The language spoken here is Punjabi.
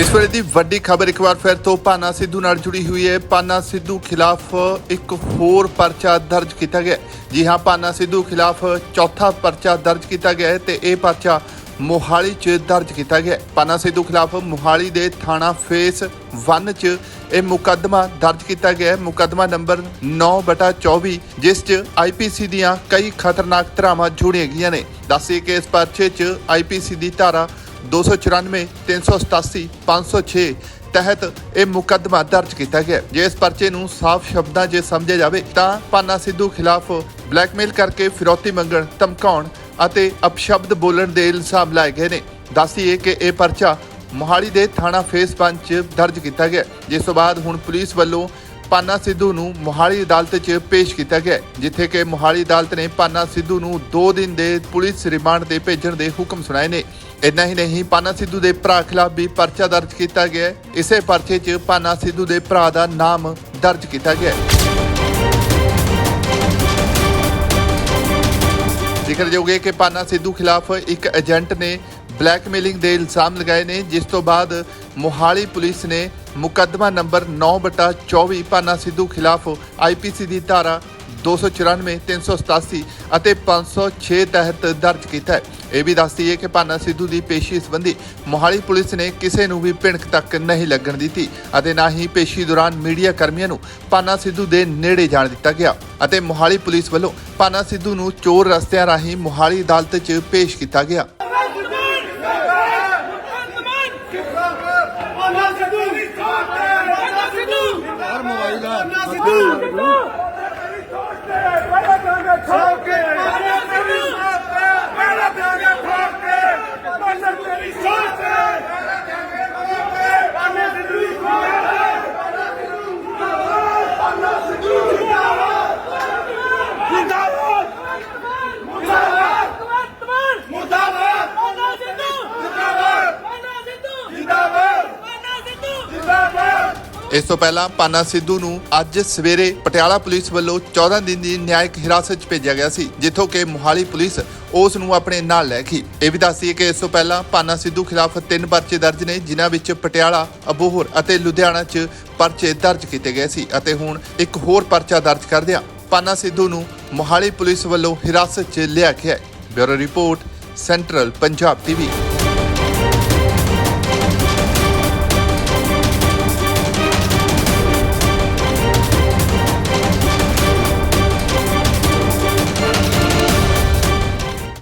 ਇਸ ਵੇਲੇ ਦੀ ਵੱਡੀ ਖਬਰ ਇੱਕ ਵਾਰ ਫਿਰ ਤੋਂ ਪਾਨਾ ਸਿੱਧੂ ਨਾਲ ਜੁੜੀ ਹੋਈ ਹੈ। ਪਾਨਾ ਸਿੱਧੂ ਖਿਲਾਫ ਇੱਕ ਹੋਰ ਪਰਚਾ ਦਰਜ ਕੀਤਾ ਗਿਆ ਜੀ ਹਾਂ, ਪਾਨਾ ਸਿੱਧੂ ਖਿਲਾਫ ਚੌਥਾ ਪਰਚਾ ਦਰਜ ਕੀਤਾ ਗਿਆ ਹੈ ਤੇ ਇਹ ਪਰਚਾ ਮੋਹਾਲੀ 'ਚ ਦਰਜ ਕੀਤਾ ਗਿਆ ਹੈ। ਪਾਨਾ ਸਿੱਧੂ ਖਿਲਾਫ ਮੋਹਾਲੀ ਦੇ ਥਾਣਾ ਫੇਸ 1 'ਚ ਇਹ ਮੁਕੱਦਮਾ ਦਰਜ ਕੀਤਾ ਗਿਆ ਹੈ। ਮੁਕੱਦਮਾ ਨੰਬਰ 9/24 ਜਿਸ 'ਚ ਆਈਪੀਸੀ ਦੀਆਂ ਕਈ ਖਤਰਨਾਕ ਧਾਰਾਵਾਂ ਜੁੜੀਆਂ ਗਈਆਂ ਨੇ। ਦੱਸੇ ਕਿ ਇਸ ਪਰਚੇ 'ਚ ਆਈਪੀਸੀ ਦੀ ਧਾਰਾ 294 387 506 ਤਹਿਤ ਇਹ ਮੁਕੱਦਮਾ ਦਰਜ ਕੀਤਾ ਗਿਆ। ਜੇ ਇਸ ਪਰਚੇ ਨੂੰ ਸਾਫ਼ ਸ਼ਬਦਾਂ 'ਚ ਸਮਝਿਆ ਜਾਵੇ, ਤਾਂ ਪਾਨਾ ਸਿੱਧੂ ਖਿਲਾਫ ਬਲੈਕਮੇਲ ਕਰਕੇ ਫਿਰੌਤੀ ਮੰਗਣ, ਧਮਕਾਉਣ ਅਤੇ ਅਪਸ਼ਬਦ ਬੋਲਣ ਦੇ ਇਲਜ਼ਾਮ ਲਾਏ ਗਏ ਨੇ। ਦੱਸੀਏ ਕਿ ਇਹ ਪਰਚਾ ਮੋਹਾਲੀ ਦੇ ਥਾਣਾ ਫੇਸ 5 'ਚ ਦਰਜ ਕੀਤਾ ਗਿਆ। ਜਿਸ ਤੋਂ ਬਾਅਦ ਹੁਣ ਪੁਲਿਸ ਵੱਲੋਂ ਪਾਨਾ ਸਿੱਧੂ ਨੂੰ ਮੋਹਾਲੀ ਅਦਾਲਤ 'ਚ ਪੇਸ਼ ਕੀਤਾ ਗਿਆ ਜਿੱਥੇ ਕਿ ਮੋਹਾਲੀ ਅਦਾਲਤ ਨੇ ਪਾਨਾ ਸਿੱਧੂ ਨੂੰ 2 ਦਿਨ ਦੇ ਪੁਲਿਸ ਰਿਮਾਂਡ ਤੇ ਭੇਜਣ ਦੇ ਹੁਕਮ ਸੁਣਾਏ ਨੇ। ਇੰਨਾ ਹੀ ਨਹੀਂ, ਪਾਨਾ ਸਿੱਧੂ ਦੇ ਭਰਾ ਖਿਲਾਫ ਵੀ ਪਰਚਾ ਦਰਜ ਕੀਤਾ ਗਿਆ ਇਸੇ ਪਰਚੇ 'ਚ ਪਾਨਾ ਸਿੱਧੂ ਦੇ ਭਰਾ ਦਾ ਨਾਮ ਦਰਜ ਕੀਤਾ ਗਿਆ ਹੈ। ਜ਼ਿਕਰਯੋਗ ਹੈ ਕਿ ਪਾਨਾ ਸਿੱਧੂ ਖਿਲਾਫ ਇੱਕ ਏਜੰਟ ਨੇ ਬਲੈਕਮੇਲਿੰਗ ਦੇ ਇਲਜ਼ਾਮ ਲਗਾਏ ਨੇ, ਜਿਸ ਤੋਂ ਬਾਅਦ ਮੋਹਾਲੀ ਪੁਲਿਸ ਨੇ ਮੁਕੱਦਮਾ ਨੰਬਰ 9/24 ਪਾਨਾ ਸਿੱਧੂ ਖਿਲਾਫ ਆਈਪੀਸੀ ਦੀ ਧਾਰਾ 294 387 ਅਤੇ 506 ਤਹਿਤ ਦਰਜ ਕੀਤਾ ਹੈ। ਇਹ ਵੀ ਦੱਸਦੀ ਹੈ ਕਿ ਪਾਨਾ ਸਿੱਧੂ ਦੀ ਪੇਸ਼ੀ ਸੰਬੰਧੀ ਮੋਹਾਲੀ ਪੁਲਿਸ ਨੇ ਕਿਸੇ ਨੂੰ ਵੀ ਭਿਣਕ ਤੱਕ ਨਹੀਂ ਲੱਗਣ ਦਿੱਤੀ ਅਤੇ ਨਾ ਹੀ ਪੇਸ਼ੀ ਦੌਰਾਨ ਮੀਡੀਆ ਕਰਮੀਆਂ ਨੂੰ ਪਾਨਾ ਸਿੱਧੂ ਦੇ ਨੇੜੇ ਜਾਣ ਦਿੱਤਾ ਗਿਆ ਅਤੇ ਮੋਹਾਲੀ ਪੁਲਿਸ ਵੱਲੋਂ ਪਾਨਾ ਸਿੱਧੂ ਨੂੰ ਚੋਰ ਰਸਤਿਆਂ ਰਾਹੀਂ ਮੋਹਾਲੀ ਅਦਾਲਤ 'ਚ ਪੇਸ਼ ਕੀਤਾ ਗਿਆ। ਯਾਰ ਮੋਬਾਈਲ ਦਾ ਸਿੱਧੂ ਇਸ ਤੋਂ ਪਹਿਲਾਂ ਪਾਨਾ ਸਿੱਧੂ ਨੂੰ ਅੱਜ ਸਵੇਰੇ ਪਟਿਆਲਾ ਪੁਲਿਸ ਵੱਲੋਂ 14 ਦਿਨ ਦੀ ਨਿਆਇਕ ਹਿਰਾਸਤ 'ਚ ਭੇਜਿਆ ਗਿਆ ਸੀ, ਜਿੱਥੋਂ ਕਿ ਮੋਹਾਲੀ ਪੁਲਿਸ ਉਸ ਨੂੰ ਆਪਣੇ ਨਾਲ ਲੈ ਗਈ। ਇਹ ਵੀ ਦੱਸਦੀਏ ਕਿ ਇਸ ਤੋਂ ਪਹਿਲਾਂ ਪਾਨਾ ਸਿੱਧੂ ਖਿਲਾਫ ਤਿੰਨ ਪਰਚੇ ਦਰਜ ਨੇ, ਜਿਨ੍ਹਾਂ ਵਿੱਚ ਪਟਿਆਲਾ, ਅਬੋਹਰ ਅਤੇ ਲੁਧਿਆਣਾ 'ਚ ਪਰਚੇ ਦਰਜ ਕੀਤੇ ਗਏ ਸੀ ਅਤੇ ਹੁਣ ਇੱਕ ਹੋਰ ਪਰਚਾ ਦਰਜ ਕਰਦਿਆਂ ਪਾਨਾ ਸਿੱਧੂ ਨੂੰ ਮੋਹਾਲੀ ਪੁਲਿਸ ਵੱਲੋਂ ਹਿਰਾਸਤ 'ਚ ਲਿਆ ਗਿਆ ਹੈ। Bureau report, central Punjab TV.